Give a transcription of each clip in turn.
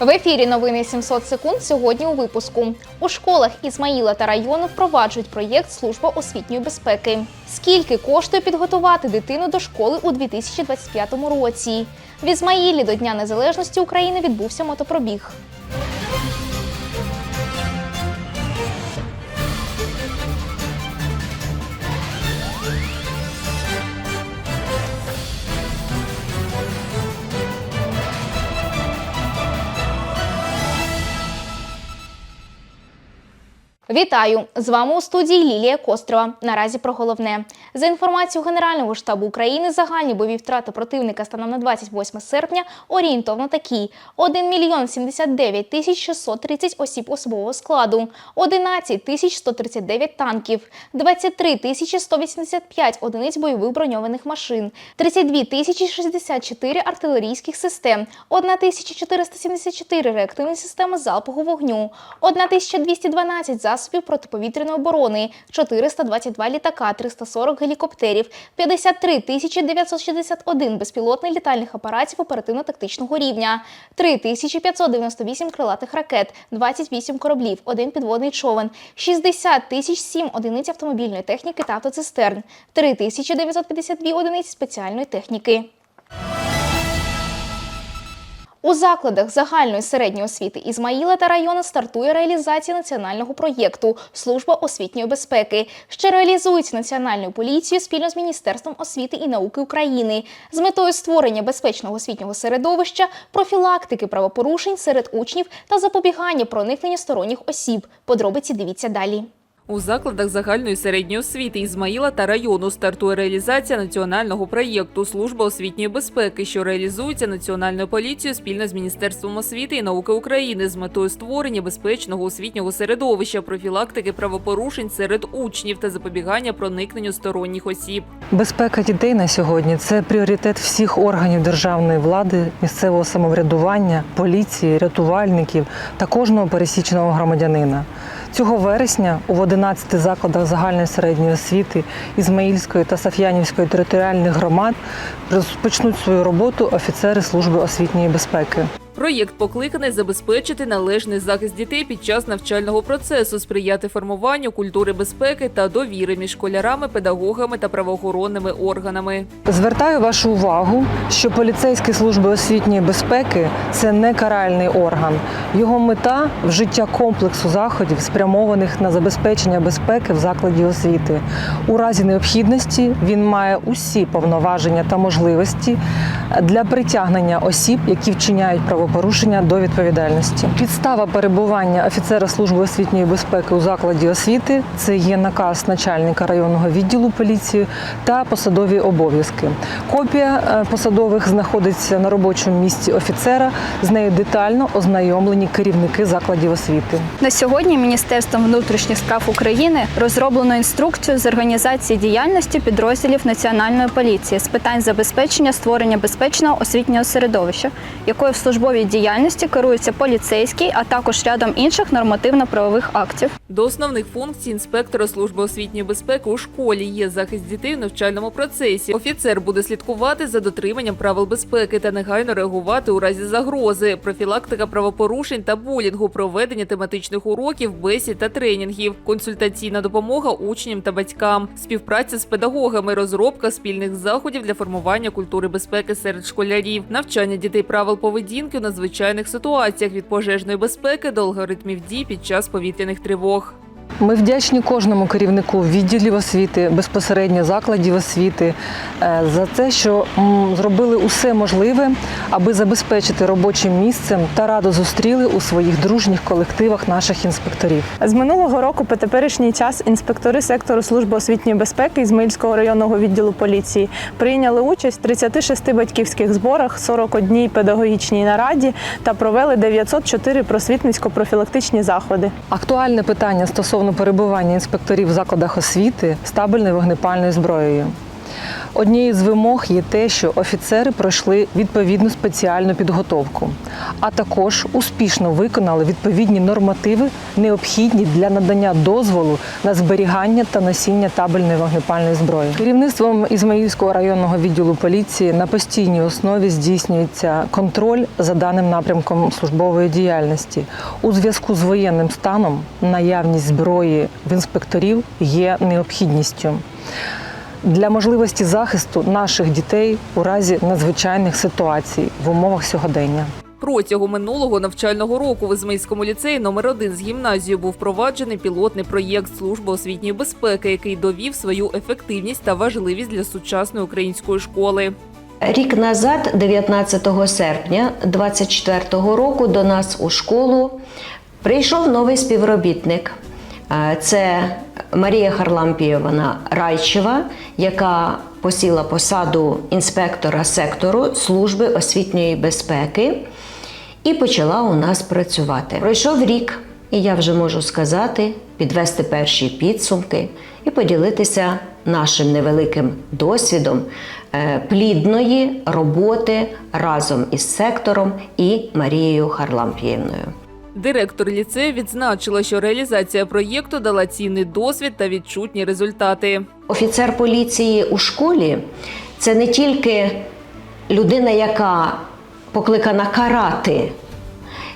В ефірі новини 700 секунд сьогодні у випуску. У школах Ізмаїла та району впроваджують проєкт Служба освітньої безпеки. Скільки коштує підготувати дитину до школи у 2025 році? В Ізмаїлі до Дня Незалежності України відбувся мотопробіг. Вітаю! З вами у студії Лілія Кострова. Наразі про головне. За інформацією Генерального штабу України, загальні бойові втрати противника станом на 28 серпня орієнтовно такі: 1 мільйон 79 тисяч 630 осіб особового складу, 11 тисяч 139 танків, 23 тисячі 185 одиниць бойових броньованих машин, 32 тисячі 64 артилерійських систем, 1 тисяча 474 реактивні системи залпового вогню, 1 тисяча 212 засобів протиповітряної оборони, 422 літака, 340 гелікоптерів, 53 тисячі 961 безпілотних літальних апаратів оперативно-тактичного рівня, 3 тисячі 598 крилатих ракет, 28 кораблів, 1 підводний човен, 60 тисяч 7 одиниць автомобільної техніки та автоцистерн, 3 тисячі 952 одиниці спеціальної техніки. У закладах загальної середньої освіти Ізмаїла та району стартує реалізація національного проєкту Служба освітньої безпеки, що реалізується Національною поліцією спільно з Міністерством освіти і науки України з метою створення безпечного освітнього середовища, профілактики правопорушень серед учнів та запобігання проникнення сторонніх осіб. Подробиці дивіться далі. У закладах загальної середньої освіти Ізмаїла та району стартує реалізація національного проєкту Служба освітньої безпеки, що реалізується Національною поліцією спільно з Міністерством освіти і науки України з метою створення безпечного освітнього середовища, профілактики правопорушень серед учнів та запобігання проникненню сторонніх осіб. Безпека дітей на сьогодні це пріоритет всіх органів державної влади, місцевого самоврядування, поліції, рятувальників та кожного пересічного громадянина. Цього вересня у 11 закладах загальної середньої освіти Ізмаїльської та Саф'янівської територіальних громад розпочнуть свою роботу офіцери служби освітньої безпеки. Проєкт покликаний забезпечити належний захист дітей під час навчального процесу, сприяти формуванню культури безпеки та довіри між школярами, педагогами та правоохоронними органами. Звертаю вашу увагу, що поліцейські служби освітньої безпеки це не каральний орган. Його мета вжиття комплексу заходів, спрямованих на забезпечення безпеки в закладі освіти. У разі необхідності він має усі повноваження та можливості для притягнення осіб, які вчиняють правопорушення до відповідальності. Підстава перебування офіцера служби освітньої безпеки у закладі освіти це є наказ начальника районного відділу поліції та посадові обов'язки. Копія е, посадових знаходиться на робочому місці офіцера. З нею детально ознайомлені керівники закладів освіти. На сьогодні Міністерством внутрішніх справ України розроблено інструкцію з організації діяльності підрозділів Національної поліції з питань забезпечення створення безпечного освітнього середовища, якою в службовій діяльності керується поліцейський, а також рядом інших нормативно-правових актів. До основних функцій інспектора служби освітньої безпеки у школі є захист дітей в навчальному процесі. Офіцер буде слідкувати за дотриманням правил безпеки та негайно реагувати у разі загрози, профілактика правопорушень та булінгу, проведення тематичних уроків, бесід та тренінгів, консультаційна допомога учням та батькам, співпраця з педагогами, розробка спільних заходів для формування культури безпеки серед школярів, навчання дітей правил поведінки надзвичайних ситуаціях від пожежної безпеки до алгоритмів дій під час повітряних тривог. Ми вдячні кожному керівнику відділів освіти, безпосередньо закладів освіти е, за те, що зробили усе можливе, аби забезпечити робочим місцем та радо зустріли у своїх дружніх колективах наших інспекторів. З минулого року по теперішній час інспектори сектору служби освітньої безпеки Ізмаїльського районного відділу поліції прийняли участь в 36 батьківських зборах, 41 педагогічній нараді та провели 904 просвітницько-профілактичні заходи. Актуальне питання стосовно перебування інспекторів в закладах освіти стабільною вогнепальною зброєю. Однією з вимог є те, що офіцери пройшли відповідну спеціальну підготовку, а також успішно виконали відповідні нормативи, необхідні для надання дозволу на зберігання та носіння табельної вогнепальної зброї. Керівництвом Ізмаїльського районного відділу поліції на постійній основі здійснюється контроль за даним напрямком службової діяльності. У зв'язку з воєнним станом наявність зброї в інспекторів є необхідністю для можливості захисту наших дітей у разі надзвичайних ситуацій в умовах сьогодення. Протягом минулого навчального року в Ізмаїльському ліцеї номер 1 з гімназією був впроваджений пілотний проєкт Служби освітньої безпеки, який довів свою ефективність та важливість для сучасної української школи. Рік назад, 19 серпня 24 року, до нас у школу прийшов новий співробітник. Це Марія Харлампієвна Райчева, яка посіла посаду інспектора сектору служби освітньої безпеки і почала у нас працювати. Пройшов рік, і я вже можу сказати, підвести перші підсумки і поділитися нашим невеликим досвідом е, плідної роботи разом із сектором і Марією Харлампіївною. Директор ліцею відзначила, що реалізація проєкту дала цінний досвід та відчутні результати. Офіцер поліції у школі це не тільки людина, яка покликана карати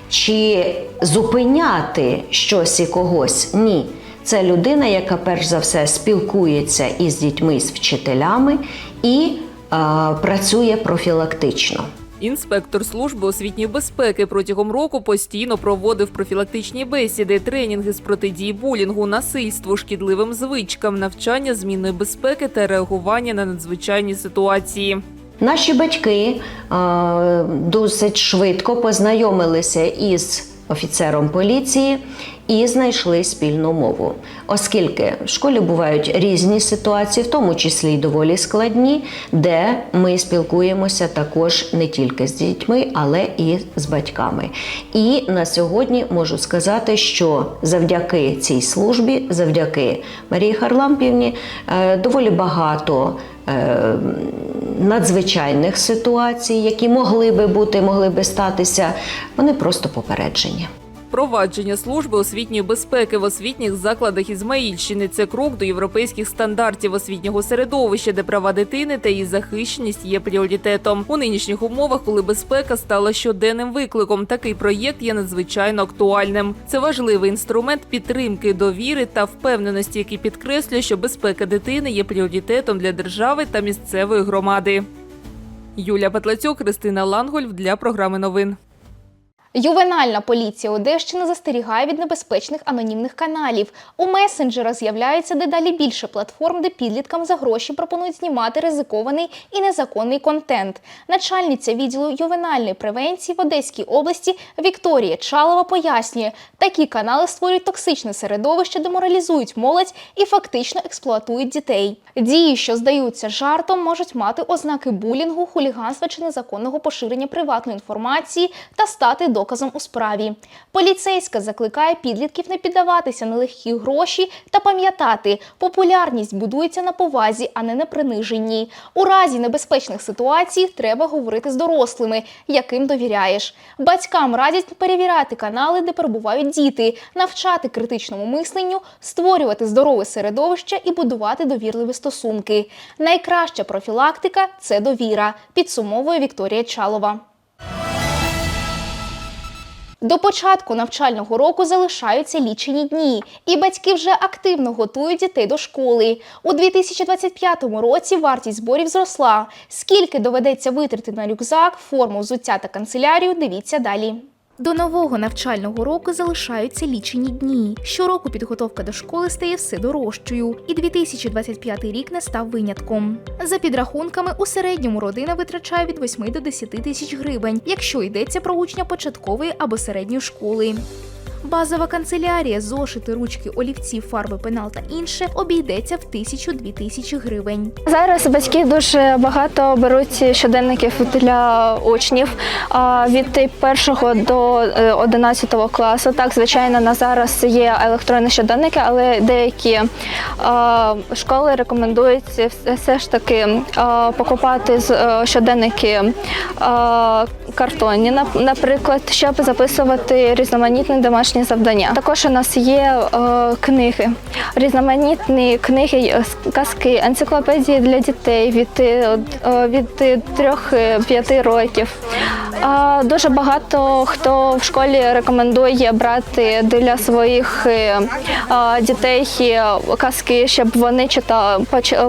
чи зупиняти щось і когось. Ні. Це людина, яка перш за все спілкується із дітьми, з вчителями і е, працює профілактично. Інспектор служби освітньої безпеки протягом року постійно проводив профілактичні бесіди, тренінги з протидії булінгу, насильству, шкідливим звичкам, навчання змінної безпеки та реагування на надзвичайні ситуації. Наші батьки е, досить швидко познайомилися із офіцером поліції і знайшли спільну мову, оскільки в школі бувають різні ситуації, в тому числі й доволі складні, де ми спілкуємося також не тільки з дітьми, але і з батьками. І на сьогодні можу сказати, що завдяки цій службі, завдяки Марії Харлампівні, е, доволі багато. е, надзвичайних ситуацій, які могли би бути, могли би статися, вони просто попереджені. Провадження служби освітньої безпеки в освітніх закладах Ізмаїльщини це крок до європейських стандартів освітнього середовища, де права дитини та її захищеність є пріоритетом. У нинішніх умовах, коли безпека стала щоденним викликом, такий проєкт є надзвичайно актуальним. Це важливий інструмент підтримки, довіри та впевненості, який підкреслює, що безпека дитини є пріоритетом для держави та місцевої громади. Юлія Петлацюк, Христина Лангольф для програми новин. Ювенальна поліція Одещини застерігає від небезпечних анонімних каналів. У месенджерах з'являється дедалі більше платформ, де підліткам за гроші пропонують знімати ризикований і незаконний контент. Начальниця відділу ювенальної превенції в Одеській області Вікторія Чалова пояснює, такі канали створюють токсичне середовище, деморалізують молодь і фактично експлуатують дітей. Дії, що здаються жартом, можуть мати ознаки булінгу, хуліганства чи незаконного поширення приватної інформації та стати доказом у справі. Поліцейська закликає підлітків не піддаватися на легкі гроші та пам'ятати, популярність будується на повазі, а не на приниженні. У разі небезпечних ситуацій треба говорити з дорослими, яким довіряєш. Батькам радять перевіряти канали, де перебувають діти, навчати критичному мисленню, створювати здорове середовище і будувати довірливі стосунки. Найкраща профілактика це довіра, підсумовує Вікторія Чалова. До початку навчального року залишаються лічені дні, і батьки вже активно готують дітей до школи. У 2025 році вартість зборів зросла. Скільки доведеться витрати на рюкзак, форму, взуття та канцелярію, дивіться далі. До нового навчального року залишаються лічені дні. Щороку підготовка до школи стає все дорожчою, і 2025 рік не став винятком. За підрахунками, у середньому родина витрачає від 8 до 10 тисяч гривень, якщо йдеться про учня початкової або середньої школи. Базова канцелярія, зошити, ручки, олівці, фарби, пенал та інше обійдеться в 1000-2000 тисячі гривень. Зараз батьки дуже багато беруть щоденників для учнів від першого до е, 11 класу. Так, звичайно, на зараз є електронні щоденники, але деякі школи рекомендують все- ж таки покупати е, щоденники а, картонні, нап- наприклад, щоб записувати різноманітні домашні завдання. Також у нас є е, книги, різноманітні книги, е, казки, енциклопедії для дітей від, е, від 3-5 років. Дуже багато хто в школі рекомендує брати для своїх дітей казки, щоб вони читали,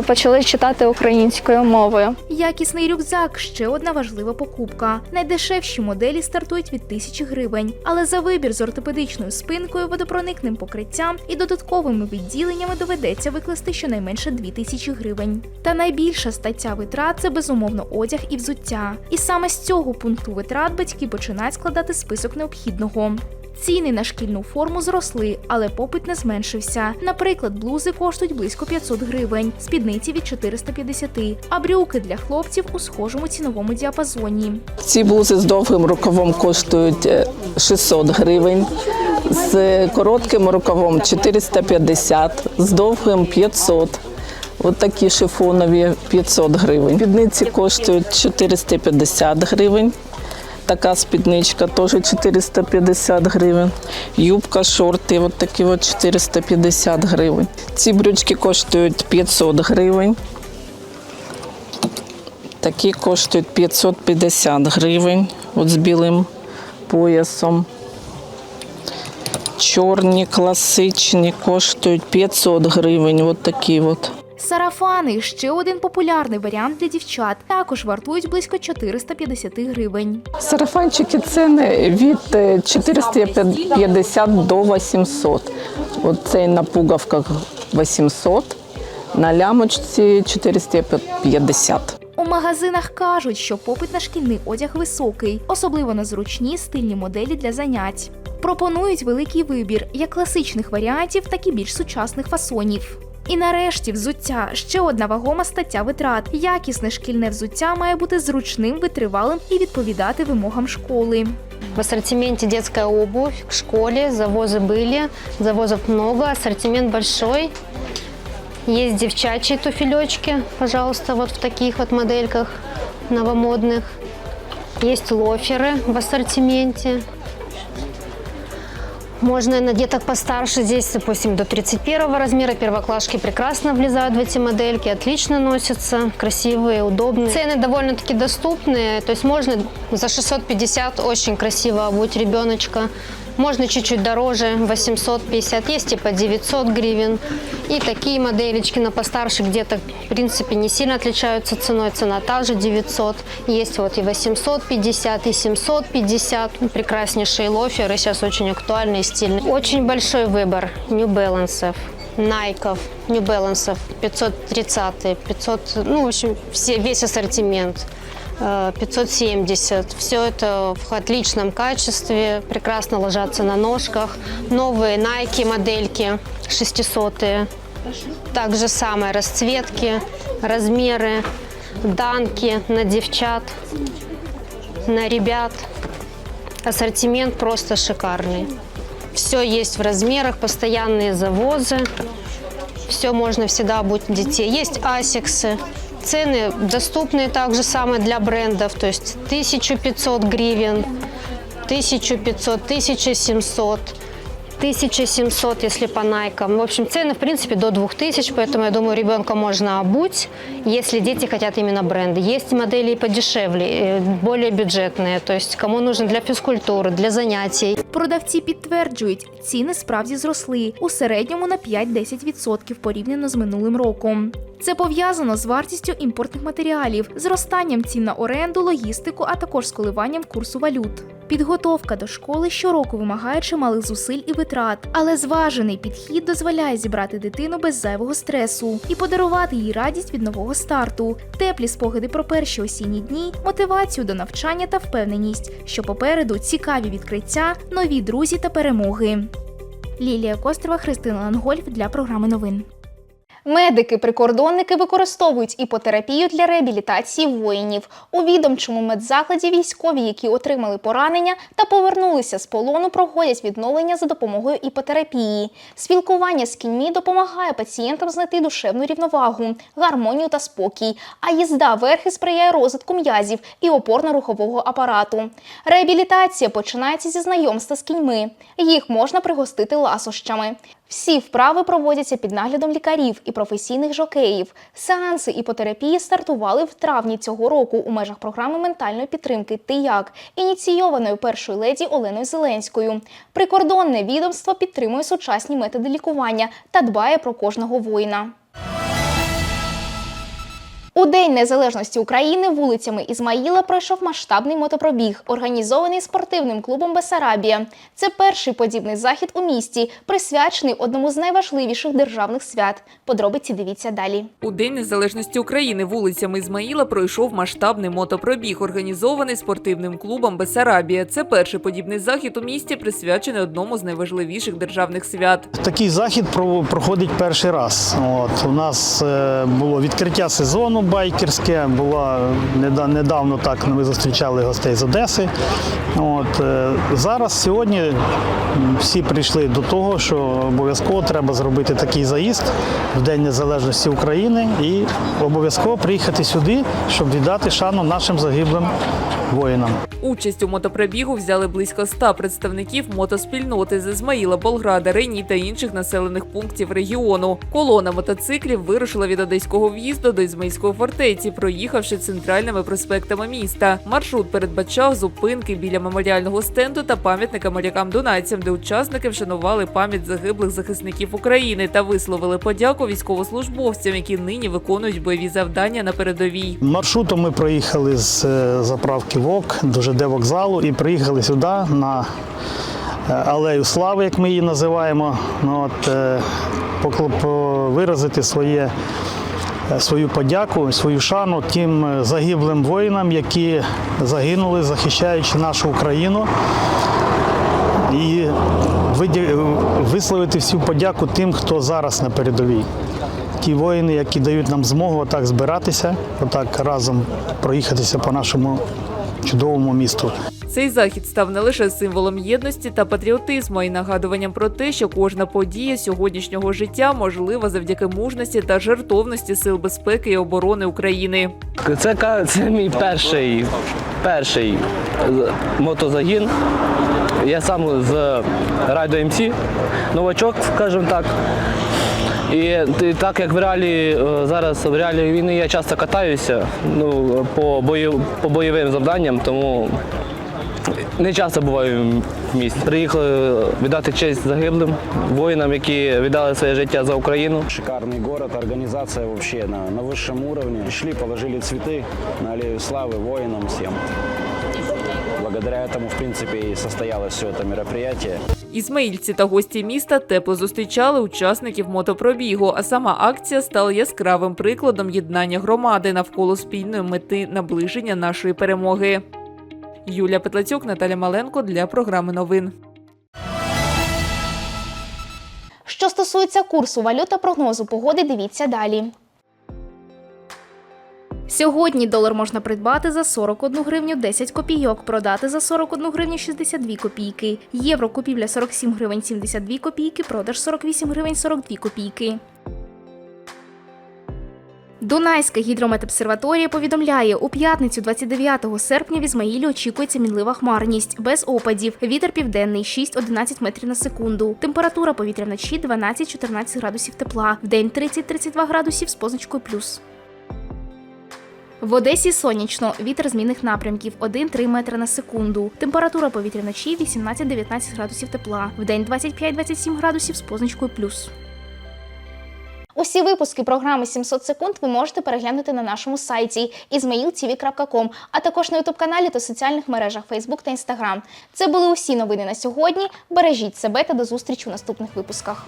почали читати українською мовою. Якісний рюкзак ще одна важлива покупка. Найдешевші моделі стартують від тисячі гривень, але за вибір з ортопедичною спинкою, водопроникним покриттям і додатковими відділеннями доведеться викласти щонайменше 2000 гривень. Та найбільша стаття витрат це безумовно одяг і взуття. І саме з цього пункту витрат батьки починають складати список необхідного. Ціни на шкільну форму зросли, але попит не зменшився. Наприклад, блузи коштують близько 500 гривень, спідниці від 450, а брюки для хлопців у схожому ціновому діапазоні. Ці блузи з довгим рукавом коштують е, 600 гривень, з коротким рукавом 450, з довгим 500. От такі шифонові 500 гривень. Спідниці коштують 450 гривень. Така спідничка теж 450 гривень. Юбка, шорти, от такі от 450 гривень. Ці брючки коштують 500 гривень. Такі коштують 550 гривень от з білим поясом. Чорні, класичні коштують 500 гривень. От такі от. Сарафани ще один популярний варіант для дівчат. Також вартують близько 450 гривень. Сарафанчики ціни від е, 450 до 800. От цей на пуговках 800, на лямочці 450. У магазинах кажуть, що попит на шкільний одяг високий, особливо на зручні стильні моделі для занять. Пропонують великий вибір як класичних варіантів, так і більш сучасних фасонів. І нарешті взуття ще одна вагома стаття витрат. Якісне шкільне взуття має бути зручним, витривалим і відповідати вимогам школи. В ассортименте детская обувь к школе, завозы были, завозов много, ассортимент большой. Есть девчачьи туфелечки, пожалуйста, вот в таких вот модельках новомодных. Есть лоферы в ассортименте. Можно и на деток постарше, здесь, допустим, до 31 размера. Первоклашки прекрасно влезают в эти модельки, отлично носятся, красивые, удобные. Цены довольно-таки доступные, то есть можно за 650 очень красиво обуть ребеночка. Можно чуть-чуть дороже, 850, есть и по 900 гривен. И такие моделечки на постарше где-то, в принципе, не сильно отличаются ценой. Цена та же 900. Есть вот и 850, и 750. Прекраснейшие лоферы, сейчас очень актуальные и стильные. Очень большой выбор New Balance. Найков, New Balance 530, 500, ну, в общем, все, весь ассортимент. Э, 570. Все это в отличном качестве, прекрасно ложатся на ножках. Новые Nike модельки 600 Также самые расцветки, размеры, данки на девчат, на ребят. Ассортимент просто шикарный. Все есть в размерах, постоянные завозы. Все можно всегда обуть детей. Есть асиксы. Цены доступные также самые для брендов. То есть 1500 гривен, 1500, 1700. 1700, если по найкам. В общем, цены, в принципе, до 2000, поэтому, я думаю, ребенка можно обуть, если дети хотят именно бренды. Есть модели и подешевле, э, более бюджетные, то есть кому нужно для физкультуры, для занятий. Продавці підтверджують, ціни справді зросли у середньому на 5-10% порівняно з минулим роком. Це пов'язано з вартістю імпортних матеріалів, зростанням цін на оренду, логістику, а також з коливанням курсу валют. Підготовка до школи щороку вимагає чималих зусиль і витрат, але зважений підхід дозволяє зібрати дитину без зайвого стресу і подарувати їй радість від нового старту, теплі спогади про перші осінні дні, мотивацію до навчання та впевненість, що попереду цікаві відкриття, нові друзі та перемоги. Лілія Кострова, Христина Лангольф для програми новин. Медики-прикордонники використовують іпотерапію для реабілітації воїнів. У відомчому медзакладі військові, які отримали поранення та повернулися з полону, проходять відновлення за допомогою іпотерапії. Спілкування з кіньми допомагає пацієнтам знайти душевну рівновагу, гармонію та спокій. А їзда верхи сприяє розвитку м'язів і опорно-рухового апарату. Реабілітація починається зі знайомства з кіньми. Їх можна пригостити ласощами. Всі вправи проводяться під наглядом лікарів і професійних жокеїв. Сеанси іпотерапії стартували в травні цього року у межах програми ментальної підтримки «Ти як», ініційованої першою леді Оленою Зеленською. Прикордонне відомство підтримує сучасні методи лікування та дбає про кожного воїна. У День Незалежності України вулицями Ізмаїла пройшов масштабний мотопробіг, організований спортивним клубом Бесарабія. Це перший подібний захід у місті, присвячений одному з найважливіших державних свят. Подробиці дивіться далі. У День Незалежності України вулицями Ізмаїла пройшов масштабний мотопробіг, організований спортивним клубом Бесарабія. Це перший подібний захід у місті, присвячений одному з найважливіших державних свят. Такий захід про- проходить перший раз. От, у нас е, було відкриття сезону байкерське, була недавно так ми зустрічали гостей з Одеси. От, е, зараз сьогодні всі прийшли до того, що обов'язково треба зробити такий заїзд в День Незалежності України і обов'язково приїхати сюди, щоб віддати шану нашим загиблим воїнам. Участь у мотопробігу взяли близько ста представників мотоспільноти з Ізмаїла, Болграда, Рені та інших населених пунктів регіону. Колона мотоциклів вирушила від одеського в'їзду до Ізмаїльської фортеці, проїхавши центральними проспектами міста. Маршрут передбачав зупинки біля меморіального стенду та пам'ятника морякам-донайцям, де учасники вшанували пам'ять загиблих захисників України та висловили подяку військовослужбовцям, які нині виконують бойові завдання на передовій. Маршрутом ми проїхали з е, заправки ВОК до ЖД вокзалу і приїхали сюди на е, алею слави, як ми її називаємо. Ну, от, е, виразити своє, е, свою подяку, свою шану тим загиблим воїнам, які загинули, захищаючи нашу Україну. І висловити всю подяку тим, хто зараз на передовій. Ті воїни, які дають нам змогу отак збиратися, отак разом проїхатися по нашому чудовому місту. Цей захід став не лише символом єдності та патріотизму, а й нагадуванням про те, що кожна подія сьогоднішнього життя можлива завдяки мужності та жертовності сил безпеки і оборони України. Це, це мій перший, перший мотозагін. Я сам з Райдо МС, новачок, скажімо так. І ти- так як в реалі е, зараз в реалі війни я часто катаюся ну, по, бою, по бойовим завданням, тому не часто буваю в місті. Приїхали віддати честь загиблим воїнам, які віддали своє життя за Україну. Шикарный город, организация вообще на, на высшем уровне. Шли, положили цветы на аллею славы воинам всем. Благодаря этому, в принципе, и состоялось все это мероприятие. Ізмаїльці та гості міста тепло зустрічали учасників мотопробігу. А сама акція стала яскравим прикладом єднання громади навколо спільної мети наближення нашої перемоги. Юлія Петлацюк, Наталя Маленко для програми новин. Що стосується курсу валют та прогнозу погоди, дивіться далі. Сьогодні долар можна придбати за 41 гривню 10 копійок, продати за 41 гривню 62 копійки. Євро купівля 47 гривень 72 копійки, продаж 48 гривень 42 копійки. Дунайська гідрометобсерваторія повідомляє, у п'ятницю 29 серпня в Ізмаїлі очікується мінлива хмарність, без опадів. Вітер південний 6-11 метрів на секунду. Температура повітря вночі 12-14 градусів тепла. Вдень 30-32 градусів з позначкою плюс. В Одесі сонячно, вітер змінних напрямків 1-3 метри на секунду. Температура повітря вночі 18-19 градусів тепла. Вдень 25-27 градусів з позначкою плюс. Усі випуски програми 700 секунд ви можете переглянути на нашому сайті izmailtv.com, а також на ютуб каналі та соціальних мережах Facebook та Instagram. Це були усі новини на сьогодні. Бережіть себе та до зустрічі у наступних випусках.